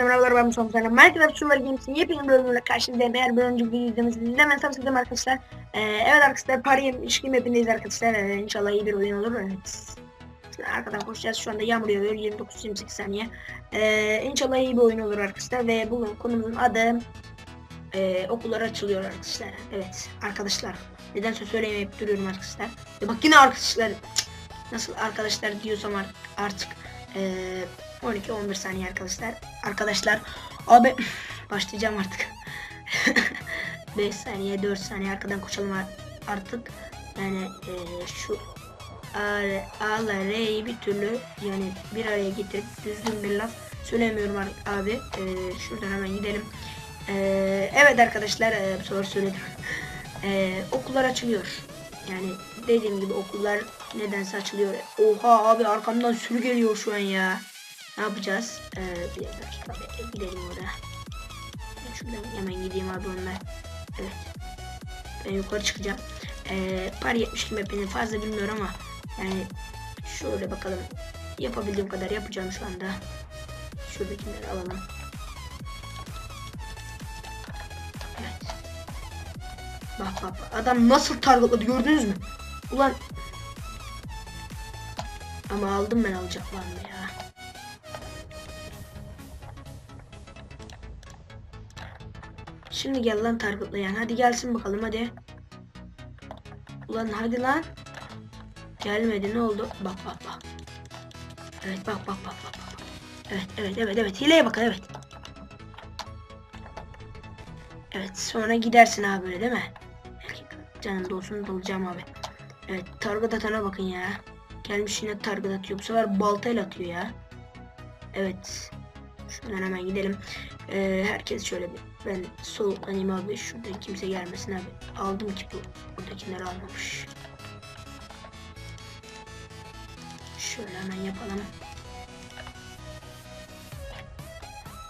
Herkese merhabalar ben Mustafa Mustafa. Minecraft Survival Games'in yepyeni bölümüyle karşınızdayım. Eğer bir önceki videoyu izlemediyseniz izlemezsem sizden arkadaşlar. Ee, evet arkadaşlar Paris ilişki mapindeyiz arkadaşlar. Ee, inşallah iyi bir oyun olur. Evet. Arkadan koşacağız. Şu anda yağmur yağıyor. 29-28 saniye. Ee, inşallah iyi bir oyun olur arkadaşlar. Ve bugün konumuzun adı e, okullar açılıyor arkadaşlar. Evet arkadaşlar. Nedense söyleyemeyip duruyorum arkadaşlar. E, bak yine arkadaşlar. Cık, Nasıl arkadaşlar diyorsam ar- artık. Ee, 12-11 saniye arkadaşlar. Arkadaşlar abi başlayacağım artık. 5 saniye 4 saniye arkadan koşalım ar- artık. Yani e, şu A, A ile R'yi bir türlü yani bir araya getirip düzgün bir laf söylemiyorum abi. E, şuradan hemen gidelim. E, evet arkadaşlar e, bu sefer söyledim. E, okullar açılıyor. Yani dediğim gibi okullar nedense açılıyor. Oha abi arkamdan sürü geliyor şu an ya. Ne yapacağız? Ee, bir dakika bekle gidelim oraya. Ben şuradan hemen gideyim abi onlar. Evet. Ben yukarı çıkacağım. Ee, par 72 mapini fazla bilmiyorum ama yani şöyle bakalım. Yapabildiğim kadar yapacağım şu anda. Şuradakileri alalım. Evet. Bak bak bak. Adam nasıl targetladı gördünüz mü? Ulan ama aldım ben alacaklarımı ya. Şimdi gel lan targetlayan. Hadi gelsin bakalım hadi. Ulan hadi lan. Gelmedi ne oldu? Bak bak bak. Evet bak bak bak bak. Evet evet evet evet. Hileye bakın evet. Evet sonra gidersin abi böyle değil mi? Canım dolsun dolacağım abi. Evet target atana bakın ya. Gelmiş yine target atıyor. Bu sefer baltayla atıyor ya. Evet. Şuradan hemen gidelim. Ee, herkes şöyle bir ben soluklanayım abi. Şurada kimse gelmesin abi. Aldım ki bu buradakileri almamış. Şöyle hemen yapalım.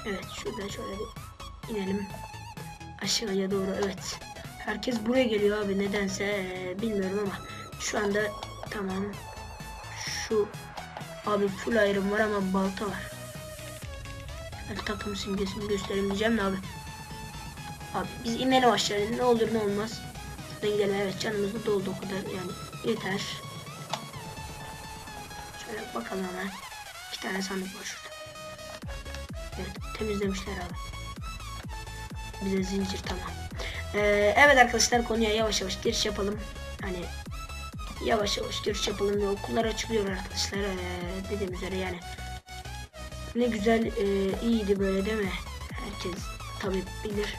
Evet şurada şöyle bir inelim. Aşağıya doğru evet. Herkes buraya geliyor abi nedense ee, bilmiyorum ama şu anda tamam. Şu abi full ayrım var ama balta var. Hadi takım simgesini göstereyim diyeceğim de abi. Abi biz inelim aşağıya ne olur ne olmaz. Şuradan gidelim evet canımız da doldu o kadar yani yeter. Şöyle bakalım hemen. İki tane sandık var şurada. Evet temizlemişler abi. Bize zincir tamam. Ee, evet arkadaşlar konuya yavaş yavaş giriş yapalım. Hani yavaş yavaş giriş yapalım ve okullar açılıyor arkadaşlar. Ee, dediğim üzere yani ne güzel e, iyiydi böyle değil mi? Herkes tabi bilir.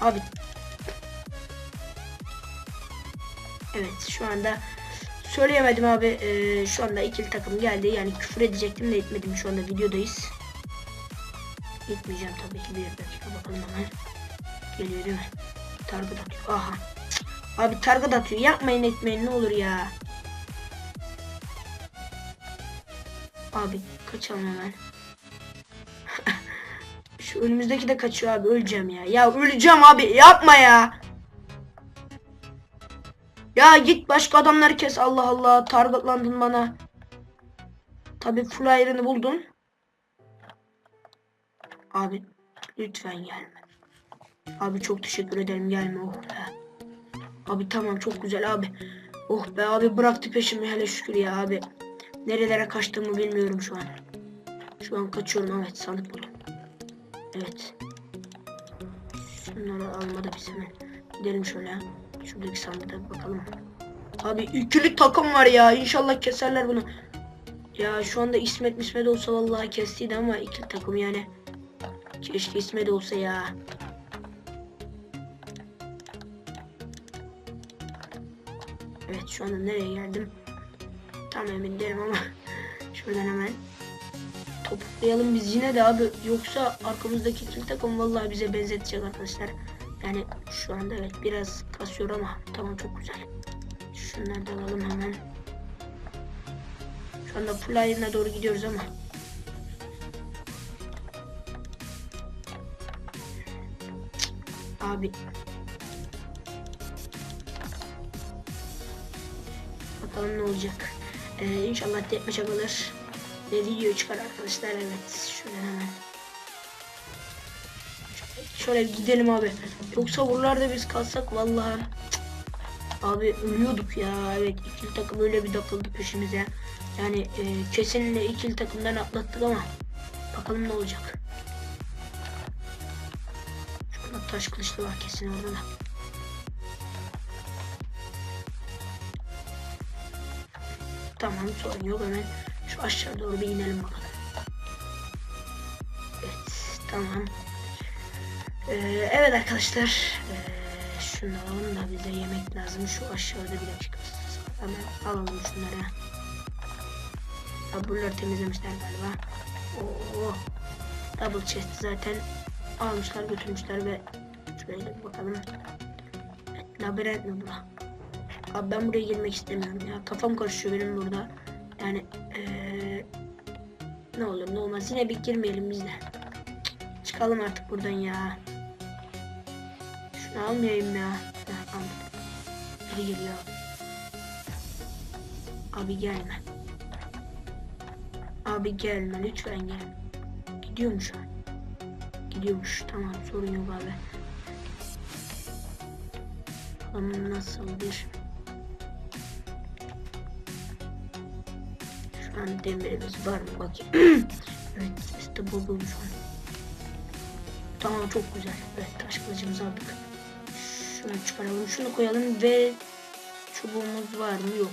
Abi. Evet şu anda söyleyemedim abi. E, şu anda ikili takım geldi. Yani küfür edecektim de etmedim. Şu anda videodayız. Gitmeyeceğim tabii ki. Bir dakika bakalım hemen. Geliyor değil mi? Target atıyor. Aha. Abi target atıyor. Yapmayın etmeyin ne olur ya. Abi kaçalım hemen. Şu önümüzdeki de kaçıyor abi öleceğim ya. Ya öleceğim abi yapma ya. Ya git başka adamları kes Allah Allah targetlandın bana. Tabi full ayrını buldun. Abi lütfen gelme. Abi çok teşekkür ederim gelme oh be. Abi tamam çok güzel abi. Oh be abi bıraktı peşimi hele şükür ya abi. Nerelere kaçtığımı bilmiyorum şu an. Şu an kaçıyorum evet sandık buldum. Evet. Şunları almadı biz hemen. Gidelim şöyle. Şuradaki sandığa bakalım. Abi ikili takım var ya. İnşallah keserler bunu. Ya şu anda İsmet İsmet olsa vallahi kestiydi ama ikili takım yani. Keşke İsmet olsa ya. Evet şu anda nereye geldim? Tam emin değilim ama şuradan hemen toplayalım biz yine de abi yoksa arkamızdaki ikili takım vallahi bize benzetecek arkadaşlar. Yani şu anda evet biraz kasıyor ama tamam çok güzel. Şunları da alalım hemen. Şu anda full doğru gidiyoruz ama. Abi. Bakalım ne olacak. Ee, inşallah tekme kalır. Ve video çıkar arkadaşlar evet. Şöyle hemen. Şöyle gidelim abi. Yoksa buralarda biz kalsak vallahi Abi ölüyorduk ya. Evet ikili takım öyle bir takıldı peşimize. Yani e, kesinlikle ikili takımdan atlattık ama bakalım ne olacak. Şurada taş kılıçlı var kesin orada da. Tamam sorun yok hemen şu aşağı doğru bir inelim bakalım. Evet tamam. Ee, evet arkadaşlar. Ee, şunu alalım da bize yemek lazım. Şu aşağıda bir dakika. Hemen alalım şunları. Ha, temizlemişler galiba. Oo. Double chest zaten almışlar götürmüşler ve şöyle bakalım. Evet, labirent mi bura? Abi ben buraya girmek istemiyorum ya. Kafam karışıyor benim burada. Yani ee, ne olur ne olmaz yine bir girmeyelim biz de. Çıkalım artık buradan ya. Şunu almayayım ya. Heh, geliyor. Abi gelme. Abi gelme lütfen gel. Gidiyormuş an. Gidiyormuş tamam sorun yok abi. Bakalım nasıl bir An demirimiz var mı bakayım. evet işte buldum şu an. Tamam çok güzel. Evet taş kılıcımızı aldık. Şunu çıkaralım. Şunu koyalım ve çubuğumuz var mı? Yok.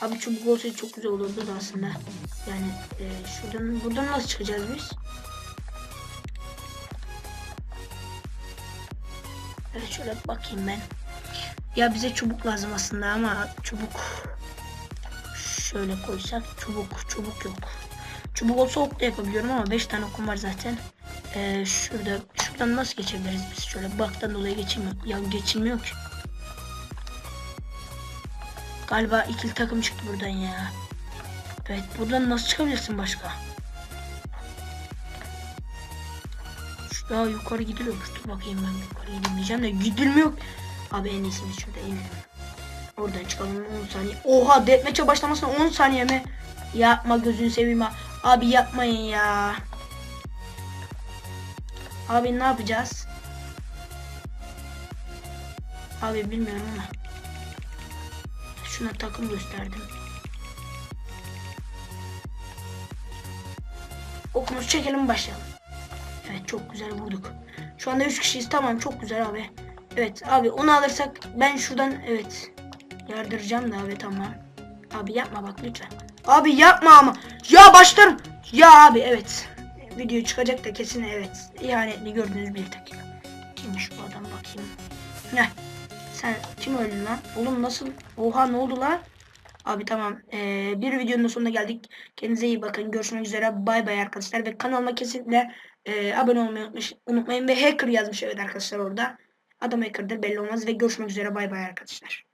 Abi çubuk olsaydı çok güzel olurdu da aslında. Yani e, şuradan buradan nasıl çıkacağız biz? Evet şöyle bakayım ben. Ya bize çubuk lazım aslında ama çubuk şöyle koysak çubuk çubuk yok. Çubuk olsa ok da yapabiliyorum ama 5 tane okum var zaten. Ee, şurada şuradan nasıl geçebiliriz biz? Şöyle baktan dolayı geçilmiyor. Ya geçilmiyor ki. Galiba ikili takım çıktı buradan ya. Evet buradan nasıl çıkabilirsin başka? Daha yukarı gidiliyormuş. Dur bakayım ben yukarı gideyim diyeceğim de gidilmiyor. Abi en iyisi biz şurada inelim. Oradan çıkalım 10 saniye. Oha deathmatch'e başlamasına 10 saniye mi? Yapma gözünü seveyim ha. Abi yapmayın ya. Abi ne yapacağız? Abi bilmiyorum ama. Şuna takım gösterdim. Okumuzu çekelim başlayalım. Evet çok güzel vurduk. Şu anda 3 kişiyiz tamam çok güzel abi. Evet abi onu alırsak ben şuradan evet yardıracağım da abi tamam. Abi yapma bak lütfen. Abi yapma ama. Ya başlarım. Ya abi evet. Video çıkacak da kesin evet. İhanetli gördüğünüz bir dakika. Kimmiş bu adam bakayım. Ne? Sen kim öldün lan? Oğlum nasıl? Oha ne oldu lan? Abi tamam. Ee, bir videonun da sonuna geldik. Kendinize iyi bakın. Görüşmek üzere. Bay bay arkadaşlar. Ve kanalıma kesinlikle e, abone olmayı unutmuş, unutmayın. Ve hacker yazmış evet arkadaşlar orada. Adam hacker'dır belli olmaz. Ve görüşmek üzere. Bay bay arkadaşlar.